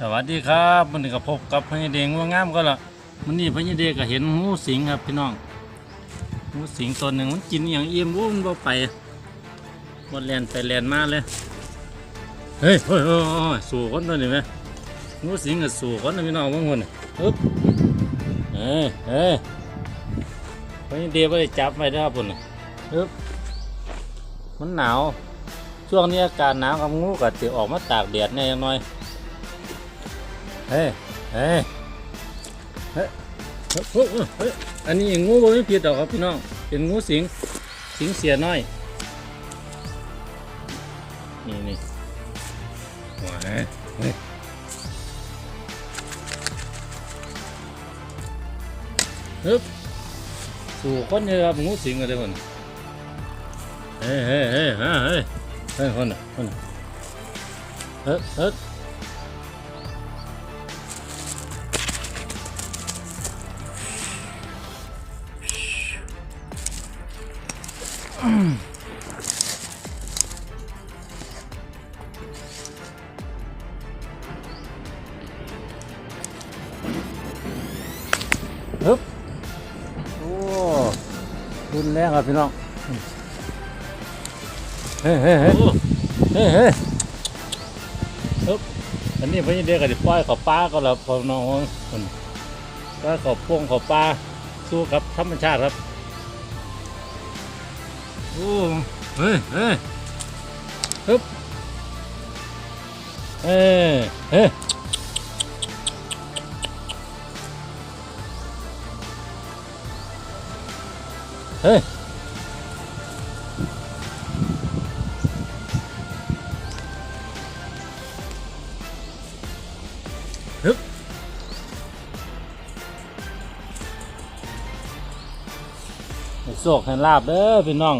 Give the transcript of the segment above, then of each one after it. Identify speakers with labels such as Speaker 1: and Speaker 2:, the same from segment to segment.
Speaker 1: สวัสดีครับวันนี้ก็พบกับพญเดงว่างามก็ละมันนี่พญเดงก็เห็นงูสิงครับพี่น้องงูสิงตัวหนึ่งมันกินอย่างเอี่ยมวุ้นบ่ไปบดแลนไปแลนมาเลยเฮ้ยเฮ้ยเฮ้ยสู่คนตัวนี้ไหมงูสิงก็สู่คนนะพี่น้องบางคนอึ๊บเฮ้ยเฮ้ยพญเดงไม่ได้จับไว้นะครับพุ่นน่ะอึ๊บมันหนาวช่วงนี้อากาศหนาวกับงูก็จะออกมาตากแดดแน่ยังน้อย เฮ้ยเฮ้ยเฮ้ยเฮ้ยเฮ้ยเฮ้ยอันนี้งูบ่ไม่ผิดหรอกครับพี่น้อง เป็นงูสิง สิงเสียน้อย นี่นี่ว้าเฮ้ยเฮ้ยฮึบสู่คนเยอะครับงูสิงกันเลยคนเฮ้ยเฮ้ยเฮ้ยฮะเฮ้ยเฮ้ยคนน่ะคนน่ะเฮ้ยเฮ้ย ฮึบโอ้รุนแรงครับพี่น้อง เฮ้ยเฮ้ยเฮ้ยเฮ้ยเฮ้ยฮึบอันนี้พี่เด็กก็จะปล่อยเขาป้าก็แล้วพอน้องคนปล่อยเขาโป่งเขาป้าสู้กับธรรมชาติครับ โอ้เฮ้ยเฮ้ยฮึบเฮ้เฮ้เฮ้ยฮึบให้โศกให้ลาบเด้อพี่น้อง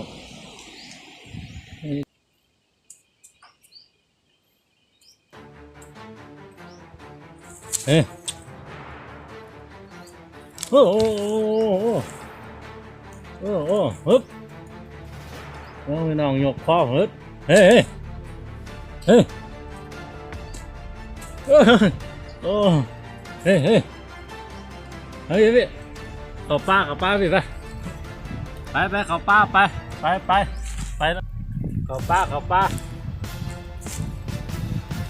Speaker 1: เฮ้โอ้โหโอ้โหโอ้ฮึบโอ้พี่น้องยกคอฮึบเฮ้ยเฮ้ยเฮ้โอ้เฮ้ยเฮ้ยเฮ้ยพี่เข้าป้าเข้าป้าพี่ไปไปไปเข้าป้าไปไปไปไปเข้าป้าเข้าป้า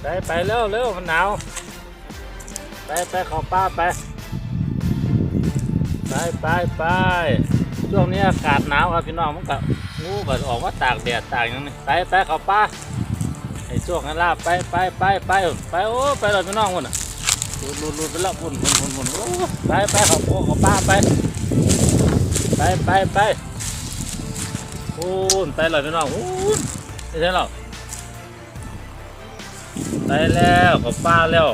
Speaker 1: ไปไปเร็วเร็วมันหนาว ไปไปขอป้าไป ไปไปไปช่วงนี้อากาศหนาวครับพี่น้องมันก็งูก็ออกมาตากแดดตากอย่างนี้ไปไปขอป้าไอ้ช่วงนั้นลาไปไปไปไปไปโอ้ไปเลยพี่น้องคนน่ะลุดลุดลุดไปแล้วพุ่นพุ่นพุ่นพุ่นโอ้ไปไปของพ่อเขอป้าไป ไปไปไปพุ่นไปเลยพี่น้องพุ่นไม่ใช่หรอกไปแล้วขอป้าแล้ว